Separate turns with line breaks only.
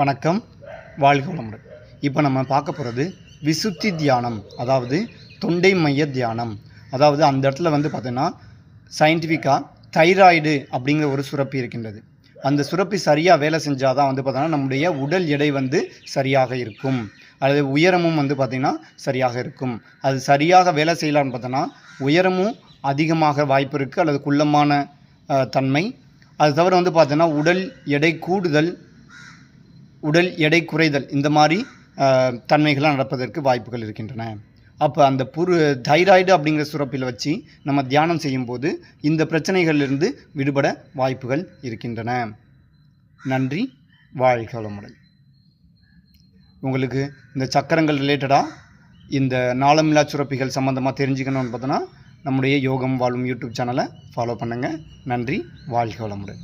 வணக்கம். வாழ்க வளமுடன். இப்போ நம்ம பார்க்க போகிறது விசுத்தி தியானம் அதாவது தொண்டை மைய தியானம். அதாவது அந்த இடத்துல வந்து பார்த்திங்கன்னா சயின்டிஃபிக்காக தைராய்டு அப்படிங்கிற ஒரு சுரப்பி இருக்கின்றது. அந்த சுரப்பி சரியாக வேலை செஞ்சால் தான் வந்து பார்த்தோன்னா நம்முடைய உடல் எடை வந்து சரியாக இருக்கும். அல்லது உயரமும் வந்து பார்த்திங்கன்னா சரியாக இருக்கும். அது சரியாக வேலை செய்யலான்னு பார்த்தோன்னா உயரமும் அதிகமாக வாய்ப்பு இருக்குது அல்லது குள்ளமான தன்மை. அது தவிர வந்து பார்த்தோன்னா உடல் எடை கூடுதல் உடல் எடை குறைதல் இந்த மாதிரி தன்மைகள்லாம் நடப்பதற்கு வாய்ப்புகள் இருக்கின்றன. அப்போ அந்த புரு தைராய்டு அப்படிங்கிற சுரப்பில் வச்சு நம்ம தியானம் செய்யும்போது இந்த பிரச்சனைகளிலிருந்து விடுபட வாய்ப்புகள் இருக்கின்றன. நன்றி வாழ்க வளமுடன் உங்களுக்கு இந்த சக்கரங்கள் ரிலேட்டடாக இந்த நாளமில்லா சுரப்பிகள் சம்மந்தமாக தெரிஞ்சுக்கணும்னு பார்த்தோன்னா நம்முடைய யோகம் வாழும் யூடியூப் சேனலை ஃபாலோ பண்ணுங்கள் நன்றி வாழ்க வளமுடன்